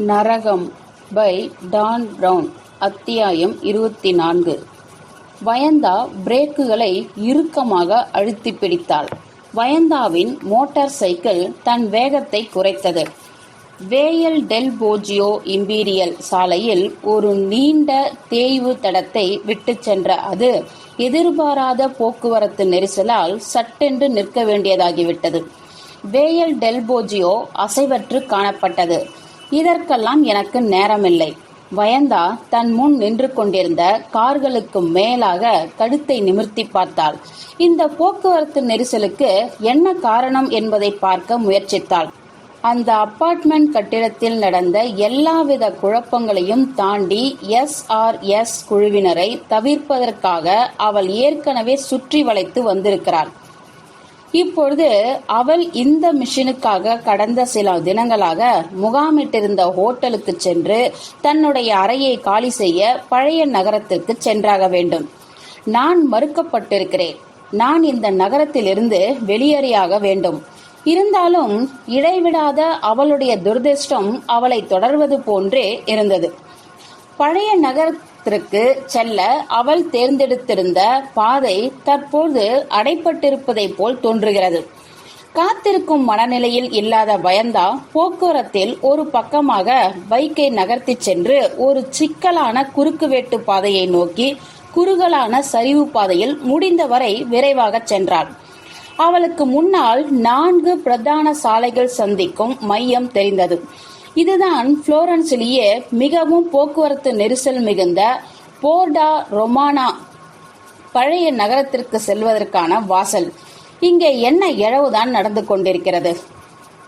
நரகம் by Don brown அத்தியாயம் இருபத்தி நான்கு வயந்தா பிரேக்குகளை இறுக்கமாக அழுத்தி பிடித்தாள். வயந்தாவின் மோட்டார் சைக்கிள் தன் வேகத்தை குறைத்தது. வேயல் டெல் போஜியோ இம்பீரியல் சாலையில் ஒரு நீண்ட தேய்வு தடத்தை விட்டுச் சென்ற அது எதிர்பாராத போக்குவரத்து நெரிசலால் சட்டென்று நிற்க வேண்டியதாகிவிட்டது. வேயல் டெல்போஜியோ அசைவற்று காணப்பட்டது. இதற்கெல்லாம் எனக்கு நேரமில்லை. வயந்தா தன் முன் நின்று கொண்டிருந்த கார்களுக்கு மேலாக கழுத்தை நிமிர்த்தி பார்த்தாள். இந்த போக்குவரத்து நெரிசலுக்கு என்ன காரணம் என்பதை பார்க்க முயற்சித்தாள். அந்த அப்பார்ட்மெண்ட் கட்டிடத்தில் நடந்த எல்லாவித குழப்பங்களையும் தாண்டி எஸ் ஆர் எஸ் குழுவினரை தவிர்ப்பதற்காக அவள் ஏற்கனவே சுற்றி வளைத்து வந்திருக்கிறாள். இப்பொழுது அவள் இந்த மிஷினுக்காக கடந்த சில தினங்களாக முகாமிட்டிருந்த ஹோட்டலுக்கு சென்று தன்னுடைய அறையை காலி செய்ய பழைய நகரத்திற்கு சென்றாக வேண்டும். நான் மறுக்கப்பட்டிருக்கிறேன். நான் இந்த நகரத்திலிருந்து வெளியேறியாக வேண்டும். இருந்தாலும் இடைவிடாத அவளுடைய துர்திருஷ்டம் அவளை தொடர்வது போன்றே இருந்தது. பழைய நகரத்திற்கு செல்ல அவள் தேர்ந்தெடுத்திருந்த பாதை தற்போது அடைப்பட்டிருப்பதை போல் தோன்றுகிறது. காத்திருக்கும் மனநிலையில் இல்லாத பயந்தா போக்குவரத்தில் ஒரு பக்கமாக பைக்கை நகர்த்தி சென்று ஒரு சிக்கலான குறுக்குவெட்டு பாதையை நோக்கி குறுகலான சரிவு பாதையில் முடிந்தவரை விரைவாக சென்றாள். அவளுக்கு முன்னால் நான்கு பிரதான சாலைகள் சந்திக்கும் மையம் தெரிந்தது. இதுதான் புளோரன்ஸிலேயே மிகவும் போக்குவரத்து நெரிசல் மிகுந்த போர்டா ரொமானா பழைய நகரத்திற்கு செல்வதற்கான வாசல். இங்கே என்ன இழவுதான் நடந்து கொண்டிருக்கிறது?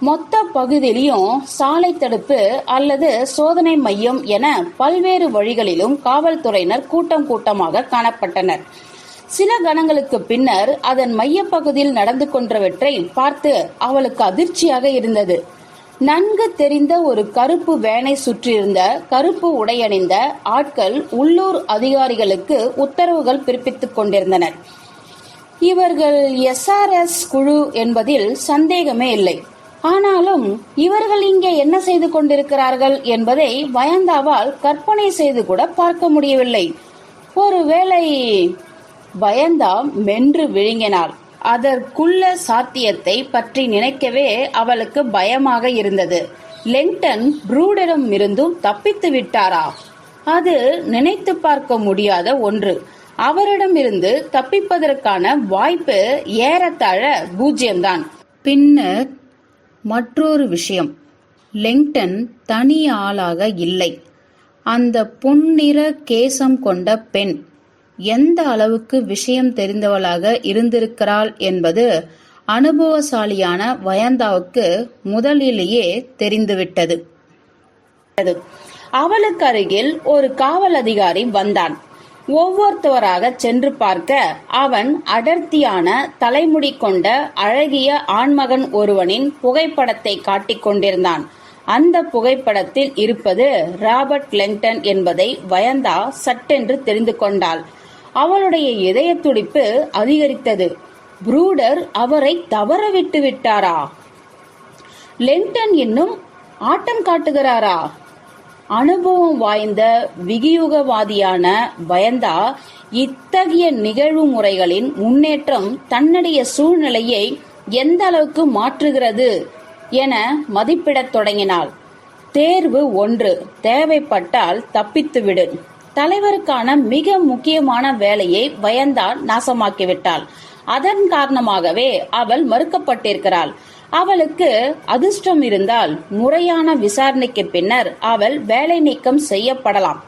மொத்த பகுதியிலும் சாலை தடுப்பு அல்லது சோதனை மையம் என பல்வேறு வழிகளிலும் காவல்துறையினர் கூட்டம் கூட்டமாக காணப்பட்டனர். சில கணங்களுக்கு பின்னர் அதன் மையப்பகுதியில் நடந்து கொண்டவற்றை பார்த்து அவளுக்கு அதிர்ச்சியாக இருந்தது. நன்கு தெரிந்த ஒரு கருப்பு வேனை சுற்றியிருந்த கருப்பு உடையணிந்த ஆட்கள் உள்ளூர் அதிகாரிகளுக்கு உத்தரவுகள் பிறப்பித்துக் கொண்டிருந்தனர். இவர்கள் எஸ்ஆர்எஸ் குழு என்பதில் சந்தேகமே இல்லை. ஆனாலும் இவர்கள் இங்கே என்ன செய்து கொண்டிருக்கிறார்கள் என்பதை வயந்தாவால் கற்பனை செய்து கூட பார்க்க முடியவில்லை. ஒருவேளை பயந்தா மென்று விழுங்கினாள். அதற்குள்ள சாத்தியத்தை பற்றி நினைக்கவே அவளுக்கு பயமாக இருந்தது. லெங்டன் ப்ரூடரம் இருந்தும் தப்பித்து விட்டாரா? அது நினைத்து பார்க்க முடியாத ஒன்று. அவரிடமிருந்து தப்பிப்பதற்கான வாய்ப்பு ஏறத்தாழ பூஜ்யம்தான் பின்னர் மற்றொரு விஷயம். லெங்டன் தனி ஆளாக இல்லை. அந்த பொன்னிற கேசம் கொண்ட பெண். எந்த அளவுக்கு விஷயம் தெரிந்தவளாக இருந்திருக்கிறாள் என்பது அனுபவசாலியான வயந்தாவுக்கு முதலிலேயே தெரிந்துவிட்டது. அவளுக்கு அருகில் ஒரு காவல் அதிகாரி வந்தான். ஒவ்வொருத்தவராக சென்று பார்க்க அவன் அடர்த்தியான தலைமுடி கொண்ட அழகிய ஆண்மகன் ஒருவனின் புகைப்படத்தை காட்டிக் கொண்டிருந்தான். அந்த புகைப்படத்தில் இருப்பது ராபர்ட் லெங்டன் என்பதை வயந்தா சட்டென்று தெரிந்து கொண்டாள். அவளுடைய இதய துடிப்பு அதிகரித்தது. புரூடர் அவரை தவற விட்டு விட்டாரா? லெங்டன் இன்னும் ஆட்டம் காட்டுகிறாரா? அனுபவம் வாய்ந்த விகியுகவாதியான பயந்தா இத்தகைய நிகழ்வு முறைகளின் முன்னேற்றம் தன்னுடைய சூழ்நிலையை எந்த அளவுக்கு மாற்றுகிறது என மதிப்பிடத் தொடங்கினாள். தேர்வு ஒன்று. தேவைப்பட்டால் தப்பித்துவிடு. தலைவருக்கான மிக முக்கியமான வேலையை வயந்தால் நாசமாக்கிவிட்டாள். அதன் காரணமாகவே அவள் மறுக்கப்பட்டிருக்கிறாள். அவளுக்கு அதிர்ஷ்டம் இருந்தால் முறையான விசாரணைக்கு பின்னர் அவள் வேலை நீக்கம் செய்யப்படலாம்.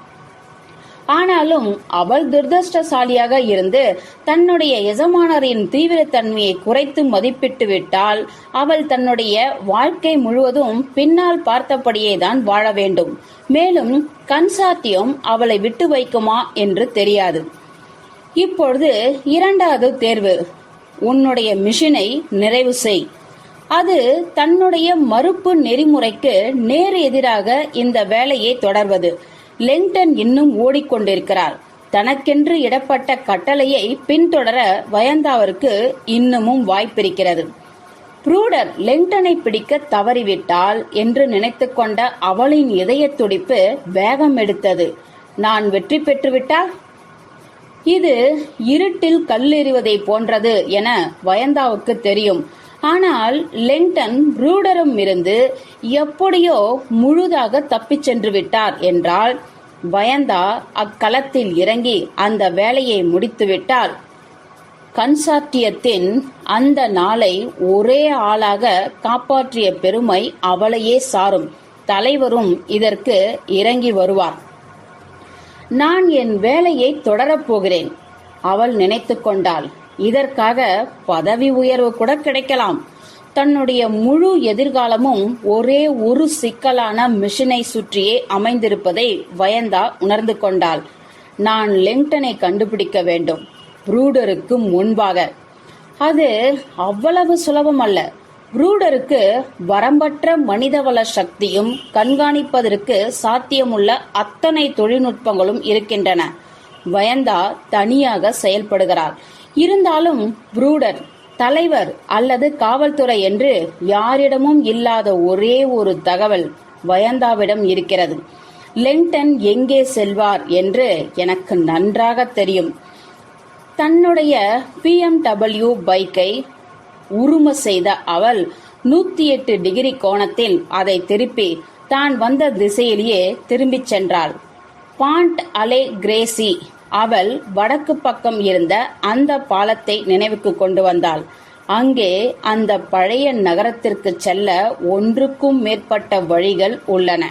ஆனாலும் அவள் துர்தஷ்டசாலியாக இருந்து தன்னுடைய எஜமானரின் தீவிரத்தன்மையை குறைத்து மதிப்பிட்டு விட்டால் அவள் தன்னுடைய வாழ்க்கை முழுவதும் பின்னால் பார்த்தபடியே தான் வாழ வேண்டும். மேலும் கன்சாத்தியம் அவளை விட்டு வைக்குமா என்று தெரியாது. இப்பொழுது இரண்டாவது தேர்வு. உன்னுடைய மிஷினை நிறைவு செய். அது தன்னுடைய மறுப்பு நெறிமுறைக்கு நேர் எதிராக இந்த வேலையை தொடர்வது. லெங்டன் இன்னும் ஓடிக்கொண்டிருக்கிறார் தனக்கென்று இடப்பட்ட கட்டளையை பின்தொடர வயந்தாவிற்கு இன்னமும் வாய்ப்பிருக்கிறது. ப்ரூடர் லெங்டனை பிடிக்க தவறிவிட்டால் என்று நினைத்துக்கொண்ட அவளின் இதயத் துடிப்பு வேகம் எடுத்தது. நான் வெற்றி பெற்றுவிட்டால்? இது இருட்டில் கல்லெறிவதை போன்றது என வயந்தாவுக்கு தெரியும். ஆனால் லெங்டன் ப்ரூடரும் இருந்து எப்படியோ முழுதாக தப்பிச் சென்று விட்டார் என்றால் பயந்தா அக்களத்தில் இறங்கி அந்த வேலையை முடித்துவிட்டால் கன்சாட்டியத்தின் அந்த நாளை ஒரே ஆளாக காப்பாற்றிய பெருமை அவளையே சாரும். தலைவரும் இதற்கு இறங்கி வருவார். நான் என் வேலையை தொடரப் போகிறேன் அவள் நினைத்து கொண்டாள். இதற்காக பதவி உயர்வு கூட கிடைக்கலாம். தன்னுடைய முழு எதிர்காலமும் ஒரே ஒரு சிக்கலான மிஷினை சுற்றியே அமைந்திருப்பதை வயந்தா உணர்ந்து கொண்டாள். நான் லிங்டனை கண்டுபிடிக்க வேண்டும். ப்ரூடருக்கு முன்பாக. அது அவ்வளவு சுலபம் அல்ல. ப்ரூடருக்கு வரம்பற்ற மனிதவள சக்தியும் கண்காணிப்பதற்கு சாத்தியமுள்ள அத்தனை தொழில்நுட்பங்களும் இருக்கின்றன. வயந்தா தனியாக செயல்படுகிறார். இருந்தாலும் ப்ரூடர் தலைவர் அல்லது காவல்துறை என்று யாரிடமும் இல்லாத ஒரே ஒரு தகவல் வயந்தாவிடம் இருக்கிறது. லெங்டன் எங்கே செல்வார்? என்று எனக்கு நன்றாக தெரியும். தன்னுடைய பிஎம்டபிள்யூ பைக்கை உரும செய்த அவள் நூத்தி எட்டு டிகிரி கோணத்தில் அதை திருப்பி தான் வந்த திசையிலேயே திரும்பிச் சென்றாள். பாண்ட் அலே கிரேசி அவள் வடக்கு பக்கம் இருந்த அந்த பாலத்தை நினைவுக்கு கொண்டு வந்தாள். அங்கே அந்த பழைய நகரத்திற்கு செல்ல ஒன்றுக்கும் மேற்பட்ட வழிகள் உள்ளன.